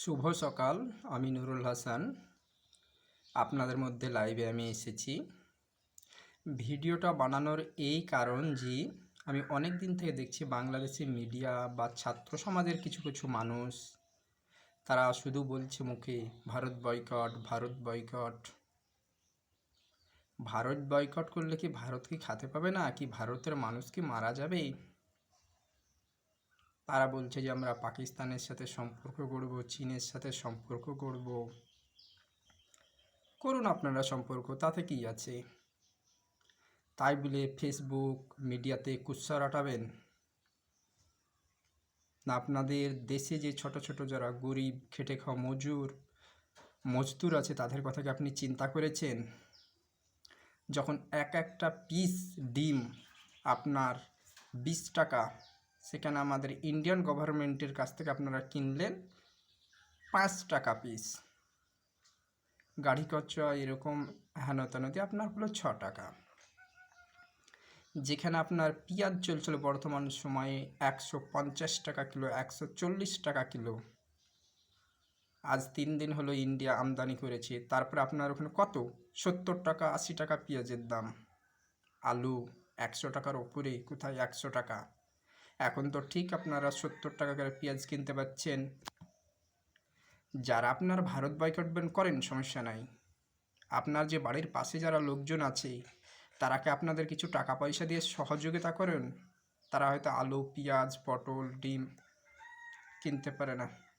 শুভ সকাল, আমি নুরুল হাসান। আপনাদের মধ্যে লাইভে আমি এসেছি। ভিডিওটা বানানোর এই কারণ যে, আমি অনেক দিন থেকে দেখছি বাংলাদেশি মিডিয়া বা ছাত্র সমাজের কিছু কিছু মানুষ, তারা শুধু বলছে মুখে, Bharat boycott Bharat boycott Bharat boycott করলে কি ভারত কি খাতে পাবে না? কি ভারতের মানুষ কি মারা যাবে? তারা বলছে যে আমরা পাকিস্তানের সাথে সম্পর্ক করব, চীনের সাথে সম্পর্ক করব। করুন আপনারা সম্পর্ক, তাতে কি আছে? তাই বলে ফেসবুক মিডিয়াতে কুৎসা রটাবেন? না, আপনাদের দেশে যে ছোট ছোট যারা গরিব, খেটে খাওয়া মজুর, মজদুর আছে, তাদের কথা কি আপনি চিন্তা করেছেন? যখন এক একটা পিস ডিম আপনার বিশ টাকা সেখানে আমাদের ইন্ডিয়ান গভর্নমেন্টের কাছ থেকে আপনারা কিনলেন পাঁচ টাকা পিস গাড়ি খরচা এরকম হেন তেন দিয়ে আপনার হলো ছ টাকা। যেখানে আপনার পেঁয়াজ চলছিল বর্তমান সময়ে একশো পঞ্চাশ টাকা কিলো, একশো চল্লিশ টাকা কিলো। আজ তিন দিন হলো ইন্ডিয়া আমদানি করেছে। তারপরে আপনার ওখানে কত? সত্তর টাকা, আশি টাকা পেঁয়াজের দাম। আলু একশো টাকার ওপরে, কোথায় একশো টাকা? এখন তো ঠিক আপনারা সত্তর টাকা করে পেঁয়াজ কিনতে পাচ্ছেন। যারা আপনার ভারত বয়কটবেন করেন, সমস্যা নাই। আপনার যে বাড়ির পাশে যারা লোকজন আছে তারাকে আপনাদের কিছু টাকা পয়সা দিয়ে সহযোগিতা করেন? তারা হয়তো আলু, পেঁয়াজ, পটল, ডিম কিনতে পারে না।